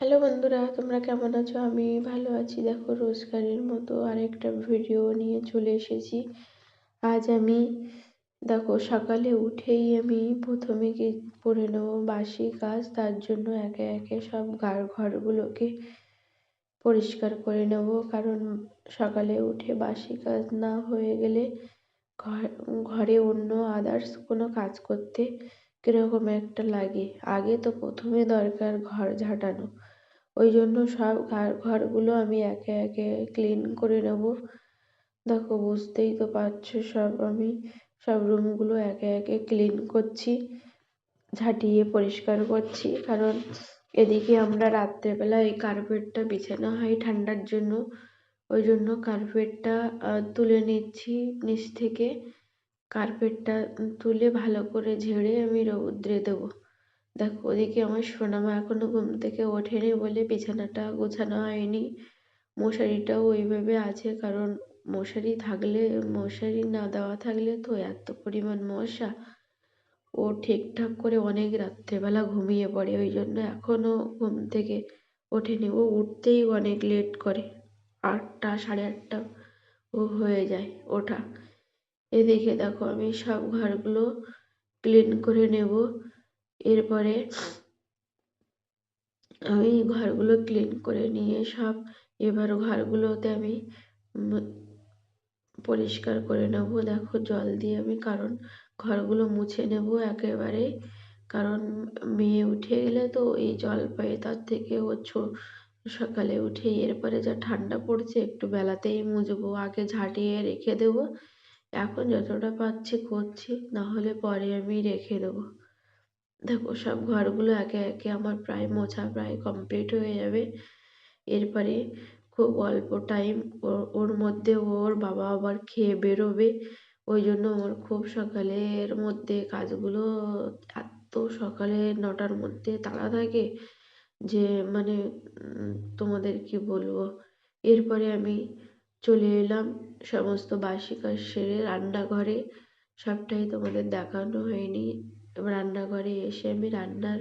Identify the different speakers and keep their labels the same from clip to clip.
Speaker 1: Hello বন্ধুরা, তোমরা কেমন আছো? আমি ভালো আছি। দেখো রোজগারের মতো আরেকটা ভিডিও নিয়ে চলে এসেছি। আজ আমি, দেখো, সকালে উঠেই আমি প্রথমে কি করে নেব? বাসি কাজ, তার জন্য একে একে সব ঘর ঘরগুলোকে পরিষ্কার করে নেব। কারণ সকালে উঠে বাসি কাজ না হয়ে গেলে ঘর, ঘরে অন্য আদার্স কোনো কাজ করতে কীরকম একটা লাগে? আগে তো প্রথমে দরকার ঘর ঝাঁটানো। ওই জন্য সব ঘর ঘরগুলো আমি একে একে ক্লিন করে নেব। দেখো, বুঝতেই তো পারছ সব আমি সব রুমগুলো একে একে ক্লিন করছি, ঝাঁটিয়ে পরিষ্কার করছি। কারণ এদিকে আমরা রাত্রেবেলা এই কার্পেটটা বিছানো হয় ঠান্ডার জন্য ওই জন্য কার্পেটটা তুলে নিচ্ছি নিচ থেকে। কার্পেটটা তুলে ভালো করে ঝেড়ে আমি রৌদ্রে দেবো। দেখো, ওদিকে আমার সোনামা এখনও ঘুম থেকে ওঠেনি বলে বিছানাটা গোছানো হয়নি। মশারিটাও ওইভাবে আছে, কারণ মশারি থাকলে, মশারি না দেওয়া থাকলে তো এত পরিমাণ মশা। ও ঠিকঠাক করে অনেক রাত্রেবেলা ঘুমিয়ে পড়ে, ওই জন্য এখনও ঘুম থেকে ওঠেনি। ও উঠতেই অনেক লেট করে, আটটা, সাড়ে আটটা ও হয়ে যায় ওঠা। এদিকে দেখো, আমি সব ঘরগুলো ক্লিন করে নেব। এরপরে আমি ঘরগুলো ক্লিন করে নিয়ে সব এবার ঘরগুলোতে আমি পরিষ্কার করে নেব। দেখো জল দিয়ে আমি কারণ ঘরগুলো মুছে নেব একেবারে। কারণ মেয়ে উঠে গেলে তো এই জল পায়ে, তার থেকে ও সকালে উঠে এরপরে যা ঠান্ডা পড়ছে একটু বেলাতেই মুছবো, আগে ঝাঁটিয়ে রেখে দেবো। এখন যতটা পাচ্ছি করছি, নাহলে পরে আমি রেখে দেবো। দেখো, সব ঘরগুলো একে একে আমার প্রায় মোছা প্রায় কমপ্লিট হয়ে যাবে। এরপরে খুব অল্প টাইম ওর মধ্যে ওর বাবা আবার খেয়ে বেরোবে। ওই জন্য ওর খুব সকালের মধ্যে কাজগুলো এত সকালে নটার মধ্যে তাড়া থাকে যে মানে তোমাদের কি বলব? এরপরে আমি চলে এলাম সমস্ত বাসি কাজ সেরে রান্নাঘরে। সবটাই তোমাদের দেখানো হয়নি। রান্নাঘরে এসে আমি রান্নার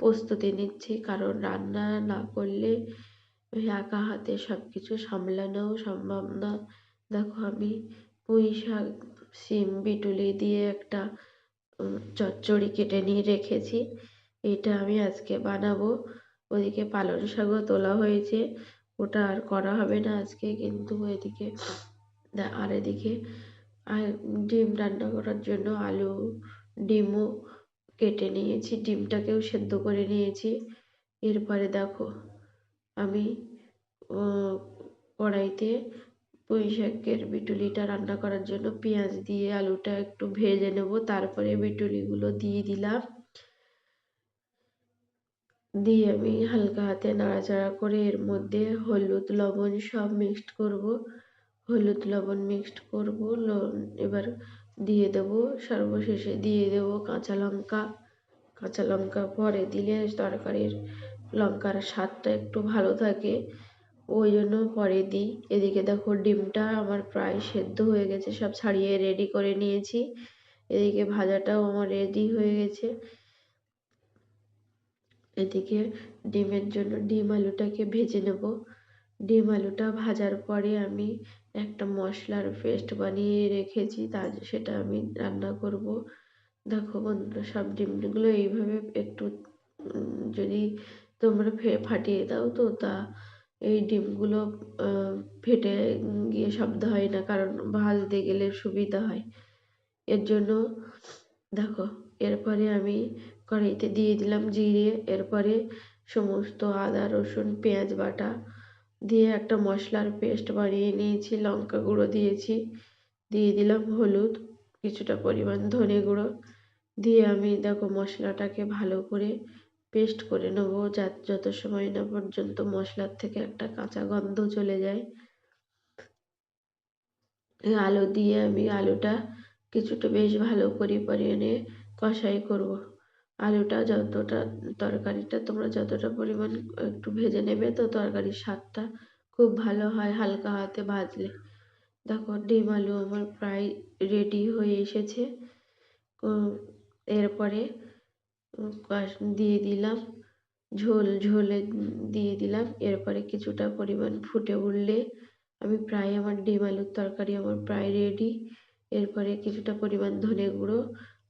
Speaker 1: প্রস্তুতি নিচ্ছি। কারণ রান্না না করলে ওই একা হাতে সব কিছু সামলানোও সম্ভব না। দেখো আমি পুঁই শাক, সিম, বিটুলি দিয়ে একটা চচ্চড়ি কেটে নিয়ে রেখেছি। এটা আমি আজকে বানাবো। ওদিকে পালং শাকও তোলা হয়েছে। ওটা আর করা হবে না আজকে। কিন্তু এদিকে, আর এদিকে, আর ডিম রান্না করার জন্য আলু ডিমও কেটে নিয়েছি, ডিমটাকেও সেদ্ধ করে নিয়েছি। এরপরে দেখো, আমি কড়াইতে পুঁই শাকের বিটুলিটা রান্না করার জন্য পেঁয়াজ দিয়ে আলুটা একটু ভেজে নেব। তারপরে বিটুলিগুলো দিয়ে দিলাম। দিয়ে আমি হালকা হাতে নাড়াচাড়া করে এর মধ্যে হলুদ, লবণ সব মিক্সড করব। হলুদ, লবণ মিক্সড করব। এবার দিয়ে দেবো সর্বশেষে দিয়ে দেবো কাঁচা লঙ্কা। কাঁচা লঙ্কা পরে দিলে তরকারির লঙ্কার স্বাদটা একটু ভালো থাকে, ওই জন্য পরে দিই। এদিকে দেখো ডিমটা আমার প্রায় সেদ্ধ হয়ে গেছে, সব ছাড়িয়ে রেডি করে নিয়েছি। এদিকে ভাজাটাও আমার রেডি হয়ে গেছে। এদিকে ডিমের জন্য ডিম আলুটাকে ভেজে নেব। ডিম আলুটা ভাজার পরে আমি একটা মশলার পেস্ট বানিয়ে রেখেছি, তা সেটা আমি রান্না করব। দেখো বন্ধুরা, সব ডিমগুলো এইভাবে একটু যদি তোমরা ফাটিয়ে দাও তো, তা এই ডিমগুলো ফেটে গিয়ে শব্দ হয় না, কারণ ভাজতে গেলে সুবিধা হয়। এর জন্য দেখো, এরপরে আমি কড়াইতে দিয়ে দিলাম জিরে, এরপরে সমস্ত আদা, রসুন, পেঁয়াজ বাটা দিয়ে একটা মশলার পেস্ট বানিয়ে নিয়েছি, লঙ্কা গুঁড়ো দিয়েছি, দিয়ে দিলাম হলুদ, কিছুটা পরিমাণ ধনে গুঁড়ো। দিয়ে আমি দেখো মশলাটাকে ভালো করে পেস্ট করে নেব যা যত সময় না পর্যন্ত মশলার থেকে একটা কাঁচা গন্ধ চলে যায়। আলু দিয়ে আমি আলুটা কিছুটা বেশ ভালো করে পরিমাণে কষাই করব। আলুটা যতটা তরকারিটা, তোমরা যতটা পরিমাণ একটু ভেজে নেবে, তো তরকারির স্বাদটা খুব ভালো হয় হালকা হাতে ভাজলে। দেখো, ডিম আলু আমার প্রায় রেডি হয়ে এসেছে। এরপরে দিয়ে দিলাম ঝোল, ঝোলে দিয়ে দিলাম। এরপরে কিছুটা পরিমাণ ফুটে উঠলে আমি প্রায় আমার ডিম আলুর তরকারি আমার প্রায় রেডি এরপরে কিছুটা পরিমাণ ধনে গুঁড়ো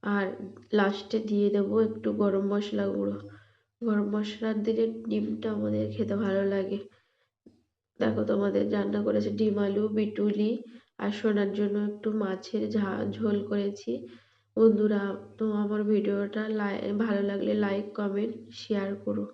Speaker 1: আর লাস্টে দিয়ে দেবো একটু গরম মশলা গুঁড়ো। গরম মশলা দিলে ডিমটা আমাদের খেতে ভালো লাগে। দেখো তোমাদের রান্না করেছে ডিম, আলু, বিটুলি আর শোনার জন্য একটু মাছের ঝা, ঝোল করেছি। বন্ধুরা, তো আমার ভিডিওটা লাই, ভালো লাগলে লাইক কমেন্ট শেয়ার করো।